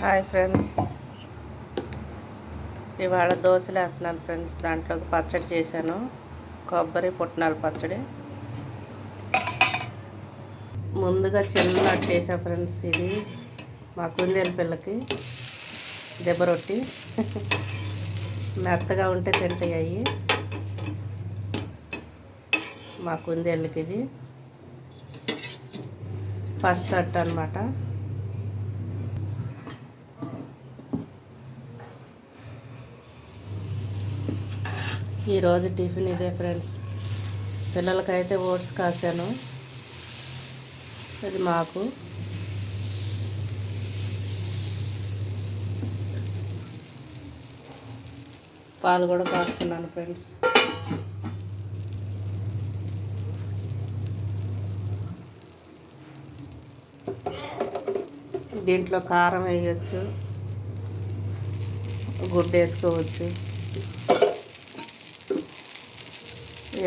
Hi friends. ఇవాళ దోశలు వేస్తున్నాను ఫ్రెండ్స్. దాంట్లోకి పచ్చడి చేశాను. కొబ్బరి పుట్నాల పచ్చడి. ముందుగా చిన్న అట్టు ఫ్రెండ్స్ ఇది మా కుందేలు పిల్లకి. దెబ్బ రొట్టి. మెత్తగా ఉంటే తింటాయి. అవి మా కుందేళ్ళకి ఇది ఫస్ట్ అట్టు అనమాట ఈరోజు టిఫిన్ ఇదే ఫ్రెండ్స్. పిల్లలకైతే ఓట్స్ కాసాను అది మాకు. పాలు కూడా కాస్తున్నాను ఫ్రెండ్స్. దీంట్లో కారం వేయచ్చు. గుడ్డు వేసుకోవచ్చు.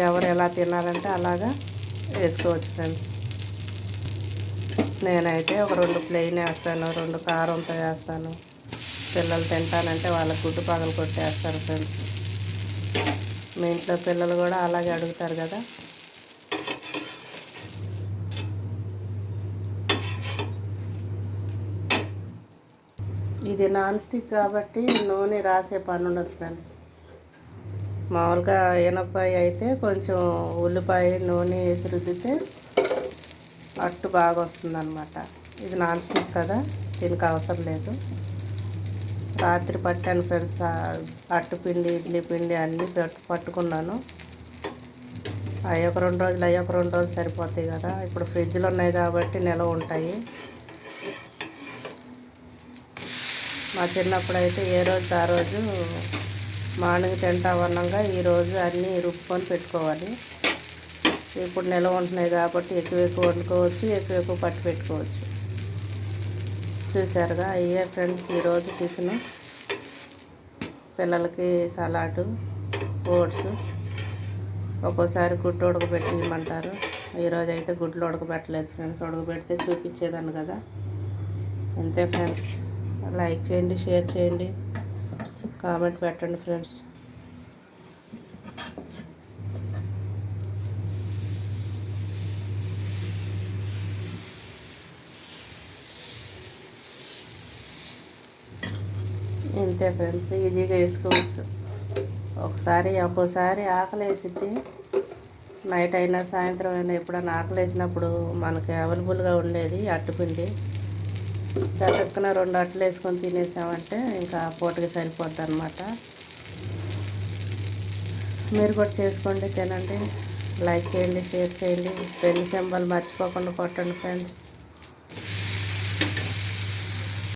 ఎవరు ఎలా తినాలంటే అలాగా వేసుకోవచ్చు ఫ్రెండ్స్. నేనైతే ఒక రెండు ప్లెయిన్ వేస్తాను రెండు కారంతో వేస్తాను. పిల్లలు తింటానంటే వాళ్ళకి గుడ్డు పగలు కొట్టేస్తారు ఫ్రెండ్స్. మీ ఇంట్లో పిల్లలు కూడా అలాగే అడుగుతారు కదా. ఇది నాన్ స్టిక్ కాబట్టి నూనె రాసే పని ఉండదు ఫ్రెండ్స్. మామూలుగా ఎనపాయ అయితే కొంచెం ఉల్లిపాయ నూనె వేసి రుద్దితే అట్టు బాగా వస్తుందన్నమాట ఇది నాన్ స్టిక్ కదా దీనికి అవసరం లేదు. రాత్రి పట్టాను ఫ్రెండ్స్ అట్టు పిండి ఇడ్లీ పిండి అన్నీ పట్టు పట్టుకున్నాను. అవి ఒక రెండు రోజులు అవి ఒక రెండు రోజులు సరిపోతాయి కదా. ఇప్పుడు ఫ్రిడ్జ్లు ఉన్నాయి కాబట్టి నిల్వ ఉంటాయి. మా చిన్నప్పుడు అయితే ఏ రోజు ఆ రోజు మార్నింగ్ తింటా ఉన్నాగా ఈరోజు అన్నీ రుబ్బుకొని పెట్టుకోవాలి. ఇప్పుడు నిల్వ ఉంటున్నాయి కాబట్టి ఎక్కువ ఎక్కువ వండుకోవచ్చు ఎక్కువ ఎక్కువ పట్టు పెట్టుకోవచ్చు. చూసారుగా అయ్యే ఫ్రెండ్స్ ఈరోజు టిఫిన్. పిల్లలకి సలాడు ఓట్స్. ఒక్కోసారి గుడ్డు ఉడకబెట్టి ఇవ్వమంటారు ఈరోజు అయితే గుడ్లు ఉడకబెట్టలేదు ఫ్రెండ్స్. ఉడకబెడితే చూపించేదాన్ని కదా. అంతే ఫ్రెండ్స్. లైక్ చేయండి షేర్ చేయండి. కామెంట్ పెట్టండి ఫ్రెండ్స్. ఇంతే ఫ్రెండ్స్ ఈజీగా వేసుకోవచ్చు. ఒకసారి ఒక్కోసారి ఆకలి వేసిద్ది నైట్ అయినా సాయంత్రం అయినా ఎప్పుడైనా ఆకలి వేసినప్పుడు మనకి అవైలబుల్గా ఉండేది అట్టుపిండి చక్కన రెండు అట్లు వేసుకొని తినేసామంటే ఇంకా పూటకి సరిపోద్ది అనమాట మీరు కూడా చేసుకోండి తినండి. లైక్ చేయండి షేర్ చేయండి. పెళ్ళి సింబల్ మర్చిపోకుండా కొట్టండి ఫ్రెండ్స్.